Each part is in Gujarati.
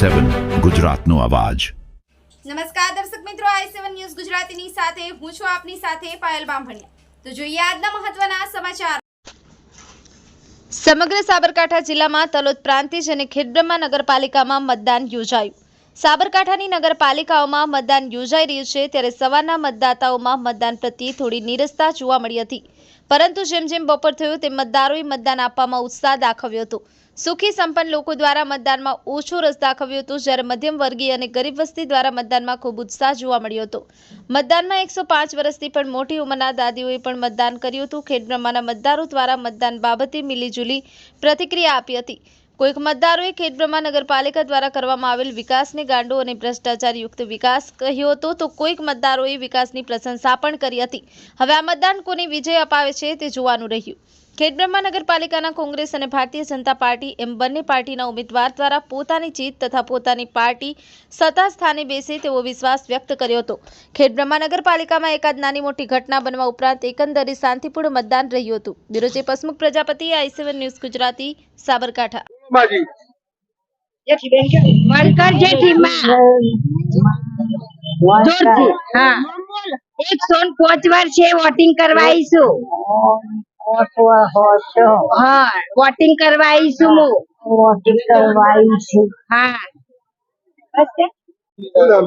સેવન ગુજરાતનો અવાજ. નમસ્કાર દર્શક મિત્રો આઈ સેવન ન્યૂઝ ગુજરાતીની સાથે હું છું આપની સાથે પાયલ બામભણિયા. તો જોઈએ આજના મહત્વના સમાચાર. સમગ્ર સાબરકાંઠા જિલ્લામાં તલોદ પ્રાંતિજ અને ખેડબ્રહ્મા નગરપાલિકામાં મતદાન યોજાયું. સાબરકાંઠાની નગરપાલિકાઓમાં મતદાન યોજાઈ રહ્યું છે ત્યારે સવારના મતદાતાઓમાં મતદાન પ્રત્યે થોડી નીરસતા જોવા મળી હતી. પરંતુ જેમ જેમ બપોર થયું તેમ મતદારોએ મતદાન આપવામાં ઉત્સાહ દાખવ્યો હતો. સુખી સંપન્ન લોકો દ્વારા મતદાનમાં ઓછો રસ દાખવ્યો હતો. જ્યારે મધ્યમ વર્ગીય અને ગરીબ વસ્તી દ્વારા મતદાનમાં ખૂબ ઉત્સાહ જોવા મળ્યો હતો. મતદાનમાં એકસો પાંચ વર્ષથી પણ મોટી ઉંમરના દાદીઓએ પણ મતદાન કર્યું હતું. ખેડબ્રહ્માના મતદારો દ્વારા મતદાન બાબતે મિલીજુલી પ્રતિક્રિયા આપી હતી. કોઈક મતદારોએ ખેડબ્રહ્મા નગરપાલિકા દ્વારા કરવામાં આવેલ વિકાસને ગાંડો અને ભ્રષ્ટાચારયુક્ત વિકાસ કહ્યો હતો, તો કોઈક મતદારોએ વિકાસની પ્રશંસા પણ કરી હતી. હવે આ મતદાન કોને વિજય અપાવે છે તે જોવાનું રહ્યું. ખેડબ્રહ્મા નગરપાલિકાના કોંગ્રેસ અને ભારતીય જનતા પાર્ટી એમ બંને પાર્ટીના ઉમેદવાર દ્વારા પોતાની જીત તથા પોતાની પાર્ટી સત્તા સ્થાને બેસે તેવો વિશ્વાસ વ્યક્ત કર્યો હતો. ખેડબ્રહ્મા નગરપાલિકામાં એકાદ નાની મોટી ઘટના બનવા ઉપરાંત એકંદરે શાંતિપૂર્ણ મતદાન રહ્યું હતું. Bureau chief Hasmukh Prajapati I seven news Gujarati Sabarkantha. એક સોન પાંચ વાર છે વોટિંગ કરવા આવીશું. હા વોટિંગ કરવા આવીશું હું. હા. બસ છે? શું નામ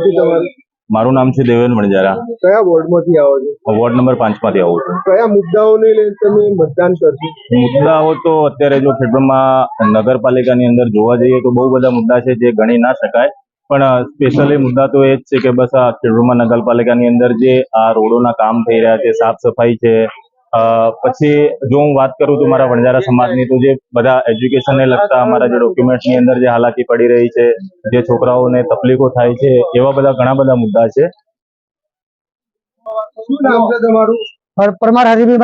મારું નામ છે દેવેન વણજારા કયા વોર્ડમાંથી આવો છો? વોર્ડ નંબર પાંચમાંથી આવું છું. કયા મુદ્દાઓને લઈને તમે મતદાન કરશો? મુદ્દાઓ તો અત્યારે જો ખેડબ્રહ્મા નગરપાલિકાની અંદર જોવા જઈએ તો બહુ બધા મુદ્દા છે જે ગણી ના શકાય. પણ સ્પેશિયલી મુદ્દા તો એ જ છે કે બસ આ ખેડબ્રહ્મા નગરપાલિકાની અંદર જે આ રોડોના કામ થઈ રહ્યા છે સાફ સફાઈ છે પછી જો હું વાત કરું તો મારા વણજારા સમાજની તો જે બધા એજ્યુકેશનને લગતા અમારા જે ડોક્યુમેન્ટની અંદર જે હાલાકી પડી રહી છે જે છોકરાઓને તકલીફો થાય છે એવા બધા ઘણા બધા મુદ્દા છે. શું નામ છે તમારું? પરમાર આવો છો.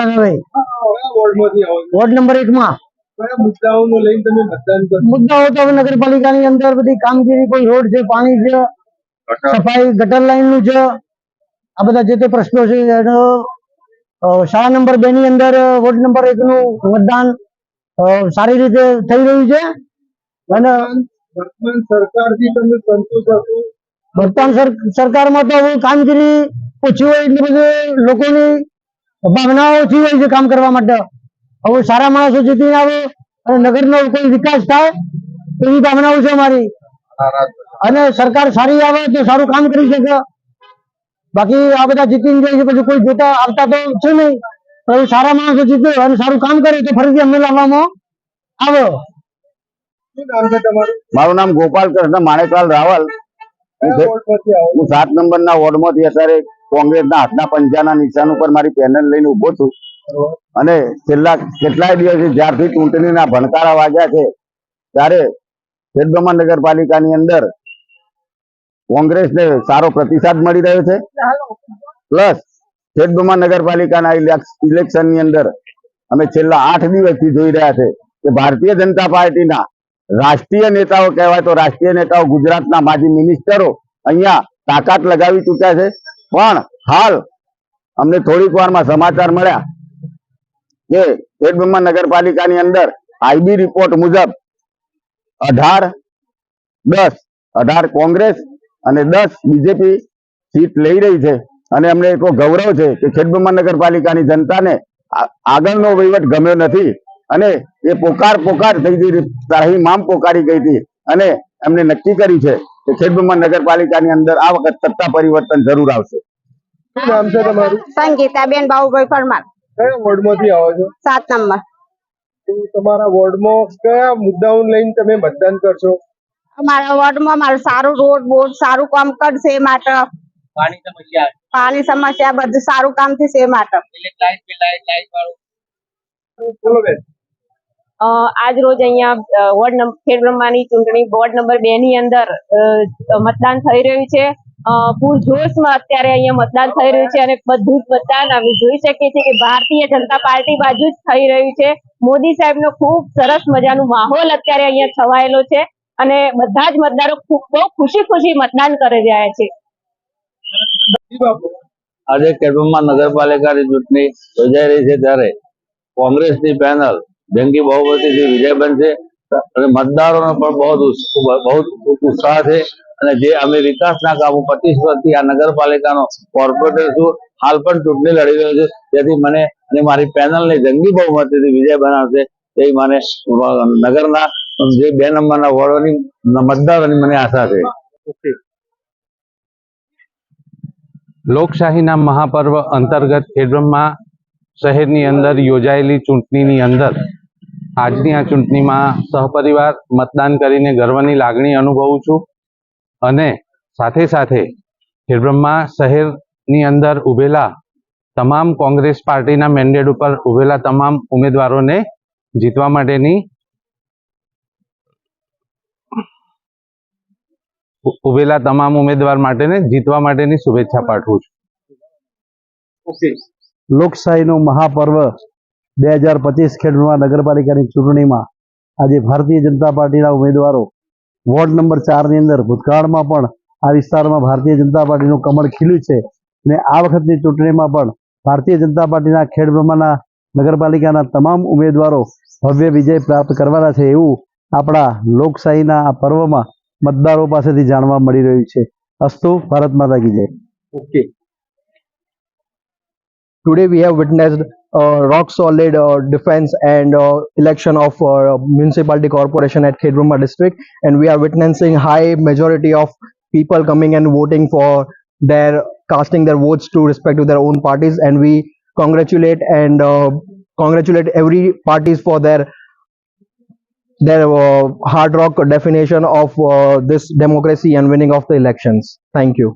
વોર્ડ નંબર એક માં. કયા મુદ્દાઓને લઈને તમે મતદાન કરશો? મુદ્દાઓ તો હવે નગરપાલિકાની અંદર બધી કામગીરી કોઈ રોડ છે પાણી છે સફાઈ ગટર લાઈનનું છે આ બધા જે તે પ્રશ્નો છે એનો શાળા નંબર બે ની અંદર વોર્ડ નંબર એક નું મતદાન સારી રીતે થઈ રહ્યું છે. અને વર્તમાન સરકારમાં તો કામગીરી ઓછી હોય એટલે બધું લોકોની ભાવનાઓ ઓછી હોય છે કામ કરવા માટે. હવે સારા માણસો જીતીને આવે અને નગરનો કોઈ વિકાસ થાય એવી ભાવનાઓ છે અમારી. અને સરકાર સારી આવે તો સારું કામ કરી શકે. બાકી આ બધા જીતીને જાય છે પછી કોઈ જોતા આવતા તો છે નહીં. પણ સારા માણસો જીતે અને સારું કામ કરે તો ફરીથી અમને લાવવામાં આવે. મારું નામ ગોપાલ કૃષ્ણ માણેકલાલ રાવલ. હું સાત નંબર ના વોર્ડમાંથી અત્યારે કોંગ્રેસ ના હાથના પંજાના નિશાન ઉપર મારી પેનલ લઈને ઊભો છું. અને છેલ્લા કેટલાય દિવસ જ્યારથી ચૂંટણીના ભણકારા વાગ્યા છે ત્યારે ખેડબ્રહ્મા નગરપાલિકાની અંદર કોંગ્રેસને સારો પ્રતિસાદ મળી રહ્યો છે. પ્લસ ખેડબ્રહ્મા નગરપાલિકાના ઇલેક્શનની અંદર અમે છેલ્લા આઠ દિવસથી જોઈ રહ્યા છે કે ભારતીય જનતા પાર્ટીના રાષ્ટ્રીય નેતાઓ કહેવાય તો રાષ્ટ્રીય નેતાઓ ગુજરાતના માજી મિનિસ્ટરો અહીંયા તાકાત લગાવી ચૂક્યા છે. પણ હાલ અમને થોડીક વારમાં સમાચાર મળ્યા કે ખેડબ્રહ્મા નગરપાલિકાની અંદર આઈબી રિપોર્ટ મુજબ અઢાર દસ, અઢાર કોંગ્રેસ અને દસ બીજેપી સીટ લઈ રહી છે. અને અમને એટલો ગૌરવ છે કે ખેડબ્રહ્મા નગરપાલિકાની જનતાને આગળનો વહીવટ ગમ્યો નથી. અને એ પોકાર પોકાર થઈ ગઈ તાહી મામ પોકારી ગઈ હતી. અને એમને નક્કી કર્યું છે કે ખેડબ્રહ્મા નગરપાલિકાની અંદર આ વખત સત્તા પરિવર્તન જરૂર આવશે. શું નામ છે તમારું? સંગીતાબેન બાબુભાઈ પરમાર. કયા વોર્ડમાંથી આવો છો? સાત નંબર. તમારા વોર્ડમાં કયા મુદ્દાઓ લઈને તમે મતદાન કરશો? અમારા વોર્ડમાં મારું સારું રોડ બોર્ડ સારું કામ કરશે એ માટે. પાણી સમસ્યા બધું સારું કામ થશે એ માટે. બોલો બેન. અ, આજ રોજ અહીંયા વોર્ડ નંબર ખેડબ્રહ્માની ચૂંટણી વોર્ડ નંબર બે ની અંદર અ, મતદાન થઈ રહ્યું છે. અ, પૂરજોશમાં અત્યારે અહીંયા મતદાન થઈ રહ્યું છે અને બધું જ મતદાન અમે જોઈ શકીએ છીએ કે ભારતીય જનતા પાર્ટી બાજુ જ થઈ રહ્યું છે. મોદી સાહેબનો ખૂબ સરસ મજાનો માહોલ અત્યારે અહીંયા છવાયેલો છે. અને બધા જ મતદારો બહુ ખુશી ખુશી મતદાન કરી રહ્યા છે. આજે ખેડબ્રહ્મા નગરપાલિકાની ચૂંટણી યોજાઈ રહી છે ત્યારે કોંગ્રેસની પેનલ જંગી બહુમતીથી વિજય બનશે અને મતદારોનો પણ બહુ બહુ ઉત્સાહ છે. અને જે અમે વિકાસના કામો પચીસ વર્ષથી આ નગરપાલિકાનો કોર્પોરેટર છું, હાલ પણ ચૂંટણી લડી રહ્યો છું. જેથી મને અને મારી પેનલને જંગી બહુમતીથી વિજય બનાવશે. તેવી મને નગરના જે બે નંબરના વોર્ડોની મતદારોની મને આશા છે. લોકશાહીના મહાપર્વ અંતર્ગત ખેડબ્રહ્મા શહેરની અંદર યોજાયેલી ચૂંટણીની અંદર આજની આ ચૂંટણીમાં સહપરિવાર મતદાન કરીને ગર્વની લાગણી અનુભવું છું અને સાથે સાથે ખેડબ્રહ્મા શહેરની અંદર ઉભેલા તમામ કોંગ્રેસ પાર્ટીના મેન્ડેટ ઉપર ઉભેલા તમામ ઉમેદવારોને જીતવા માટેની ઉભેલા તમામ ઉમેદવાર માટેને જીતવા માટેની શુભેચ્છા પાઠવું છું. લોકશાહીનું મહાપર્વ બે હજાર પચીસ ખેડબ્રહ્મા નગરપાલિકાની ચૂંટણીમાં આજે ભારતીય જનતા પાર્ટીના ઉમેદવારો વોર્ડ નંબર ચારની અંદર ભૂતકાળમાં પણ આ વિસ્તારમાં ભારતીય જનતા પાર્ટીનું કમળ ખીલ્યું છે. અને આ વખતની ચૂંટણીમાં પણ ભારતીય જનતા પાર્ટીના ખેડબ્રહ્માના નગરપાલિકાના તમામ ઉમેદવારો ભવ્ય વિજય પ્રાપ્ત કરવાના છે એવું આપણા લોકશાહીના આ પર્વમાં મતદારો પાસેથી જાણવા મળી રહ્યું છે અસ્તુ ભારત માતા કી જય witnessed uh, rock solid uh, defense and uh, election of uh, municipality corporation at Khedbrahma district and we are witnessing high majority of people coming and voting for their casting their votes to respect to their own parties and we congratulate and uh, congratulate every parties for their their uh, hard rock definition of uh, this democracy and winning of the elections. Thank you.